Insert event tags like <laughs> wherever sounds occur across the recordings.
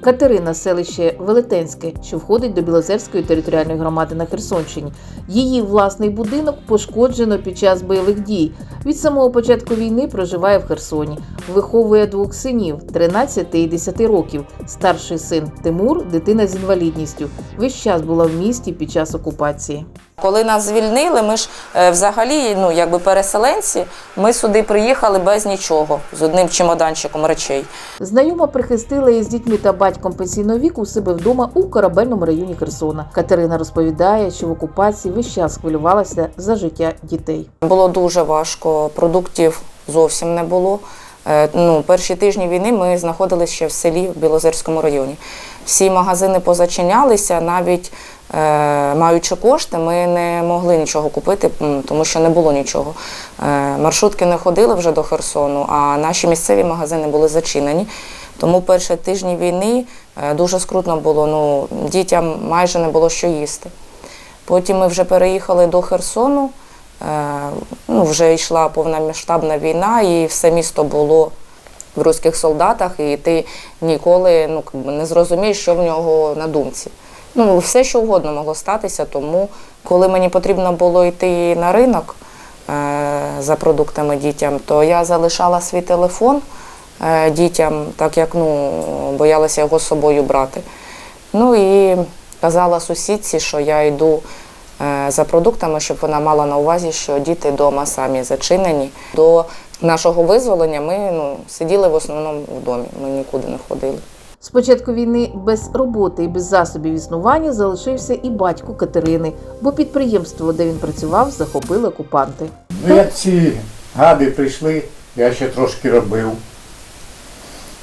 Катерина, селище Велетенське, що входить до Білозерської територіальної громади на Херсонщині. Її власний будинок пошкоджено під час бойових дій. Від самого початку війни проживає в Херсоні. Виховує двох синів 13 і 10 років. Старший син Тимур, дитина з інвалідністю. Весь час була в місті під час окупації. Коли нас звільнили, ми ж е, взагалі, ну якби переселенці, ми сюди приїхали без нічого, з одним чемоданчиком речей. Знайома прихистила її з дітьми та батьком пенсійного віку у себе вдома у корабельному районі Херсона. Катерина розповідає, що в окупації весь час хвилювалася за життя дітей. Було дуже важко, продуктів зовсім не було. Е, Ну, перші тижні війни ми знаходилися ще в селі в Білозерському районі. Всі магазини позачинялися, навіть маючи кошти, ми не могли нічого купити, тому що не було нічого. Е, маршрутки не ходили вже до Херсону, а наші місцеві магазини були зачинені. Тому перші тижні війни е, дуже скрутно було. Ну, дітям майже не було що їсти. Потім ми вже переїхали до Херсону. Е, Ну, вже йшла повномасштабна війна, і все місто було в руських солдатах, і ти ніколи ну, не зрозумієш, що в нього на думці. Ну, все, що угодно могло статися, тому коли мені потрібно було йти на ринок е, за продуктами дітям, то я залишала свій телефон е, дітям, так як ну, боялася його з собою брати. Ну і казала сусідці, що я йду е, за продуктами, щоб вона мала на увазі, що діти вдома самі зачинені. До нашого визволення ми ну, сиділи в основному в домі, ми нікуди не ходили. З початку війни без роботи і без засобів існування залишився і батько Катерини, бо підприємство, де він працював, захопили окупанти. Ну, як ці гади прийшли, я ще трошки робив.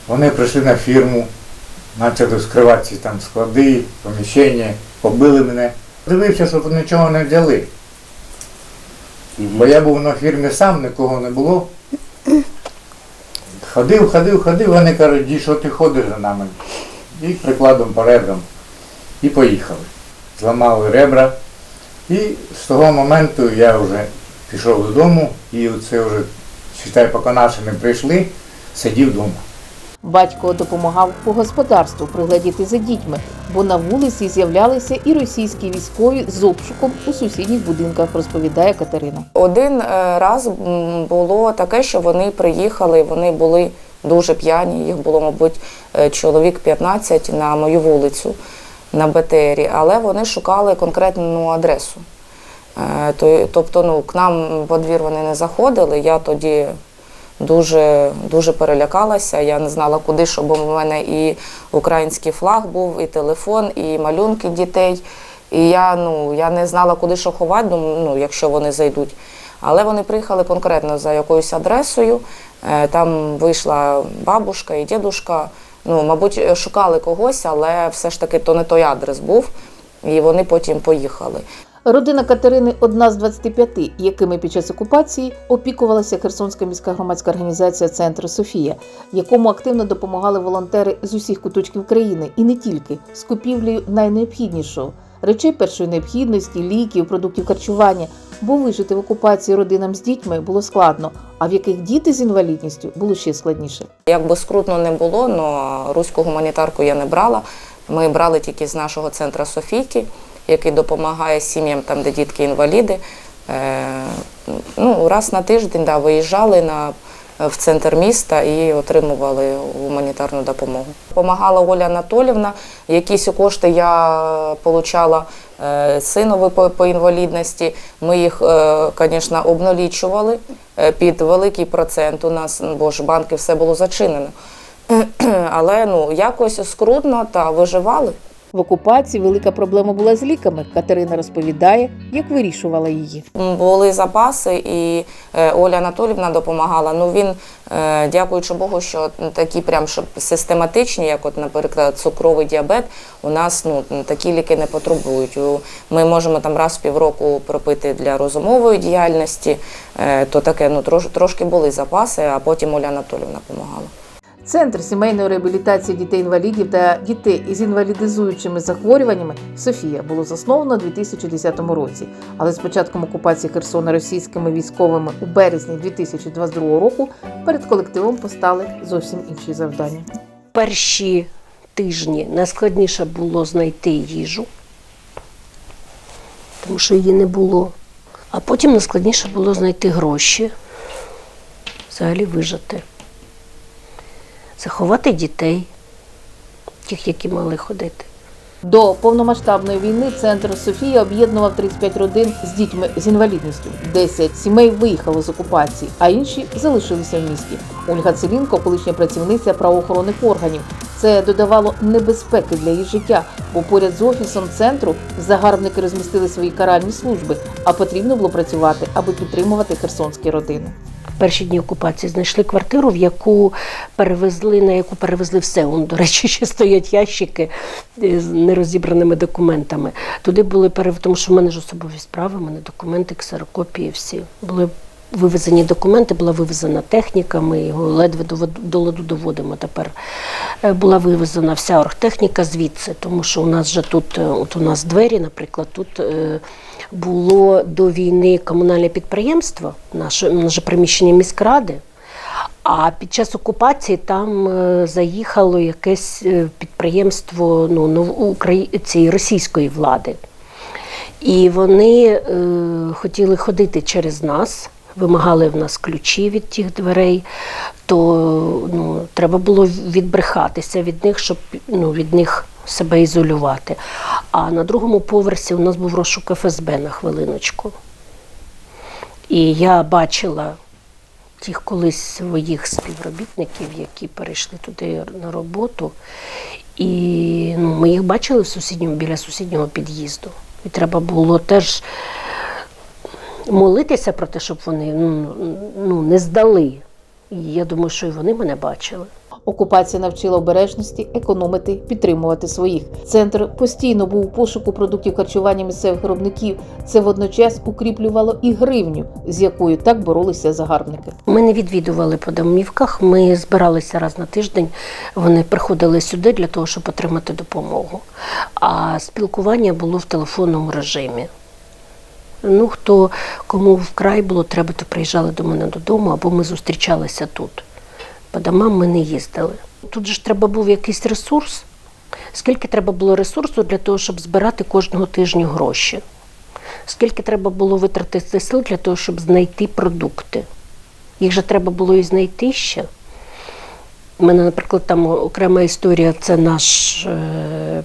Вони прийшли на фірму, почали скривати там склади, поміщення, побили мене. Дивився, щоб нічого не взяли. Бо я був на фірмі сам, нікого не було. Ходив, ходив, ходив, вони кажуть, ді, що ти ходиш за нами. І прикладом по ребрам. І поїхали. Зламали ребра. І з того моменту я вже пішов додому і це вже, вважаю, поки наші не прийшли, сидів вдома. Батько допомагав по господарству приглядіти за дітьми, бо на вулиці з'являлися і російські військові з обшуком у сусідніх будинках, розповідає Катерина. Один е, раз було таке, що вони приїхали, вони були дуже п'яні. Їх було, мабуть, е, чоловік 15 на мою вулицю на БТРі, але вони шукали конкретну адресу. Е, Тобто, ну, к нам в двір вони не заходили. Я тоді дуже, дуже перелякалася. Я не знала, куди, щоб у мене і український флаг був, і телефон, і малюнки дітей. І я, ну, я не знала, куди що ховати, ну, ну, якщо вони зайдуть. Але вони приїхали конкретно за якоюсь адресою. Е, Там вийшла бабушка і дідушка. Ну, мабуть, шукали когось, але все ж таки то не той адрес був. І вони потім поїхали. Родина Катерини одна з 25, якими під час окупації опікувалася Херсонська міська громадська організація Центр Софія, якому активно допомагали волонтери з усіх куточків країни і не тільки з купівлею найнеобхіднішого речей першої необхідності, ліків, продуктів харчування. Бо вижити в окупації родинам з дітьми було складно, а в яких діти з інвалідністю було ще складніше. Як би скрутно не було, але руську гуманітарку я не брала. Ми брали тільки з нашого центру Софійки, який допомагає сім'ям, там, де дітки інваліди. Е, ну, раз на тиждень да, виїжджали на, в центр міста і отримували гуманітарну допомогу. Помагала Оля Анатолівна. Якісь кошти я отримала синові по, по інвалідності. Ми їх, звісно, обналічували е, під великий процент. У нас, ну, бо ж банки все було зачинено. <clears throat> Але ну, якось скрутно та виживали. В окупації велика проблема була з ліками. Катерина розповідає, як вирішувала її. Були запаси, і е, Оля Анатолівна допомагала. Ну він, е, дякуючи Богу, що такі прям щоб систематичні, як, от, наприклад, цукровий діабет, у нас ну такі ліки не потребують. Ми можемо там раз в півроку пропити для розумової діяльності. е, То таке, ну трош, трошки були запаси, а потім Оля Анатолівна допомагала. Центр сімейної реабілітації дітей-інвалідів та дітей із інвалідизуючими захворюваннями Софія було засновано у 2010 році. Але з початком окупації Херсона російськими військовими у березні 2022 року перед колективом постали зовсім інші завдання. перші тижні найскладніше було знайти їжу, тому що її не було. А потім найскладніше було знайти гроші, взагалі вижити, заховати дітей, тих, які мали ходити. До повномасштабної війни центр Софія об'єднував 35 родин з дітьми з інвалідністю. 10 сімей виїхало з окупації, а інші залишилися в місті. Ольга Целінко, колишня працівниця правоохоронних органів. Це додавало небезпеки для її життя, бо поряд з офісом центру загарбники розмістили свої каральні служби, а потрібно було працювати, аби підтримувати херсонські родини. Перші дні окупації знайшли квартиру, в яку перевезли, на яку перевезли все. Он, до речі, ще стоять ящики е, з нерозібраними документами. Туди були перев... тому що в мене ж особові справи, в мене документи, ксерокопії всі. Були вивезені документи, була вивезена техніка, ми його ледве до, ладу доводимо тепер. Е, Була вивезена вся оргтехніка звідси, тому що у нас же тут, е, от у нас двері, наприклад, тут е, було до війни комунальне підприємство, наше, наше приміщення міськради. А під час окупації там заїхало якесь підприємство ну, цієї російської влади. І вони е, хотіли ходити через нас, вимагали в нас ключі від тих дверей, то ну, треба було відбрехатися від них, щоб ну, від них себе ізолювати. А на другому поверсі у нас був розшук ФСБ на хвилиночку. І я бачила тих колись своїх співробітників, які перейшли туди на роботу. І ну, ми їх бачили в сусідньому, біля сусіднього під'їзду. І треба було теж молитися про те, щоб вони ну, ну, не здали. І я думаю, що і вони мене бачили. Окупація навчила обережності, економити, підтримувати своїх. Центр постійно був у пошуку продуктів харчування місцевих виробників. Це водночас укріплювало і гривню, з якою так боролися загарбники. Ми не відвідували по домівках, ми збиралися раз на тиждень. Вони приходили сюди для того, щоб отримати допомогу. А спілкування було в телефонному режимі. Ну, хто кому вкрай було треба, то приїжджали до мене додому, або ми зустрічалися тут. По домам ми не їздили. Тут же ж треба був якийсь ресурс. Скільки треба було ресурсу для того, щоб збирати кожного тижня гроші? Скільки треба було витратити сил для того, щоб знайти продукти? Їх же треба було і знайти ще. У мене, наприклад, там окрема історія це наше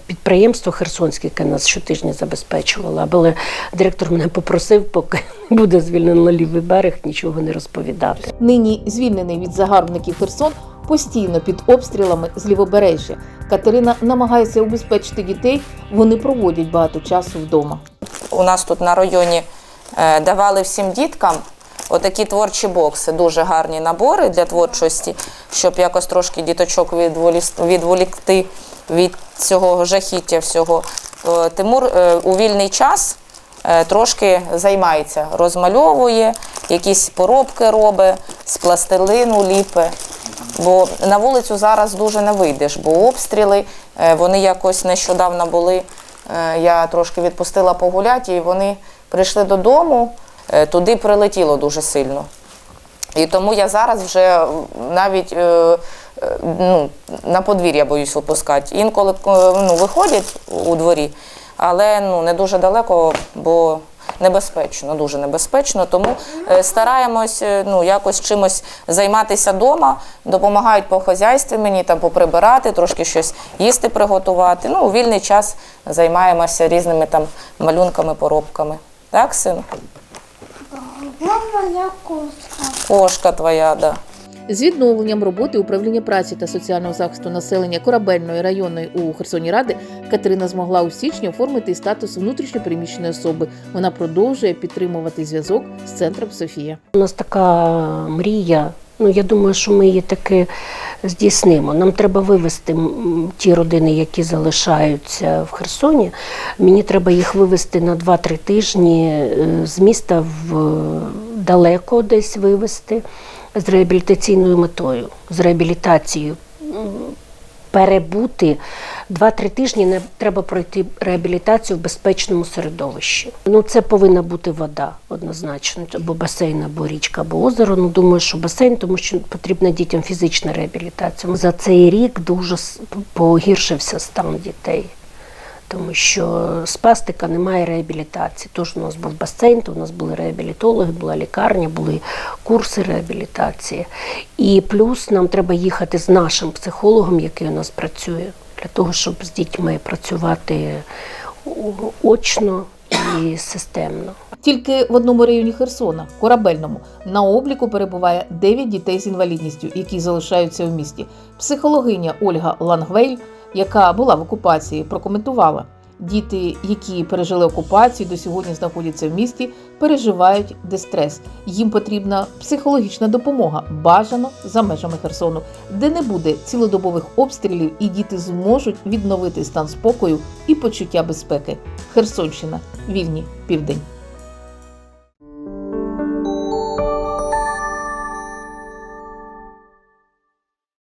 підприємство Херсонське, яке нас щотижня забезпечувало. Але директор мене попросив, поки не <laughs> буде звільнено лівий берег, нічого не розповідати. Нині звільнений від загарбників Херсон постійно під обстрілами з лівобережжя. Катерина намагається убезпечити дітей. Вони проводять багато часу вдома. У нас тут на районі е, давали всім діткам отакі творчі бокси, дуже гарні набори для творчості, щоб якось трошки діточок відволікти від цього жахіття всього. Тимур е, у вільний час е, трошки займається, розмальовує, якісь поробки робить, з пластилину ліпе. Бо на вулицю зараз дуже не вийдеш, бо обстріли, е, вони якось нещодавно були. Е, Я трошки відпустила погуляти, і вони прийшли додому, е, туди прилетіло дуже сильно. І тому я зараз вже навіть е, е, ну, на подвір'я боюсь випускати. Інколи е, ну, виходять у дворі, але ну, не дуже далеко, бо небезпечно, дуже небезпечно. Тому е, стараємось е, ну, якось чимось займатися вдома, допомагають по хазяйстві мені там поприбирати, трошки щось їсти приготувати. Ну, у вільний час займаємося різними там малюнками, поробками. Так, син? Вона моя кошка. Кошка твоя, да. З відновленням роботи управління праці та соціального захисту населення корабельної районної у Херсоні Ради Катерина змогла у січні оформити статус внутрішньопереміщеної особи. Вона продовжує підтримувати зв'язок з центром Софія. У нас така мрія. Ну, я думаю, що ми її таки здійснимо. Нам треба вивезти ті родини, які залишаються в Херсоні. Мені треба їх вивезти на 2-3 тижні е, з міста в далеко десь вивезти з реабілітаційною метою, з реабілітацією. Перебути Два-три тижні не треба пройти реабілітацію в безпечному середовищі. Ну це повинна бути вода однозначно, або басейн, або річка, або озеро. Ну думаю, що басейн, тому що потрібна дітям фізична реабілітація. За цей рік дуже погіршився стан дітей. Тому що спастика немає реабілітації. Тож у нас був басейн, то у нас були реабілітологи, була лікарня, були курси реабілітації. І плюс нам треба їхати з нашим психологом, який у нас працює, для того, щоб з дітьми працювати очно і системно. Тільки в одному районі Херсона, корабельному, на обліку перебуває 9 дітей з інвалідністю, які залишаються в місті. Психологиня Ольга Лангвейль, яка була в окупації, прокоментувала. Діти, які пережили окупацію, до сьогодні знаходяться в місті, переживають дистрес. Їм потрібна психологічна допомога, бажано за межами Херсону, де не буде цілодобових обстрілів, і діти зможуть відновити стан спокою і почуття безпеки. Херсонщина, вільні південь.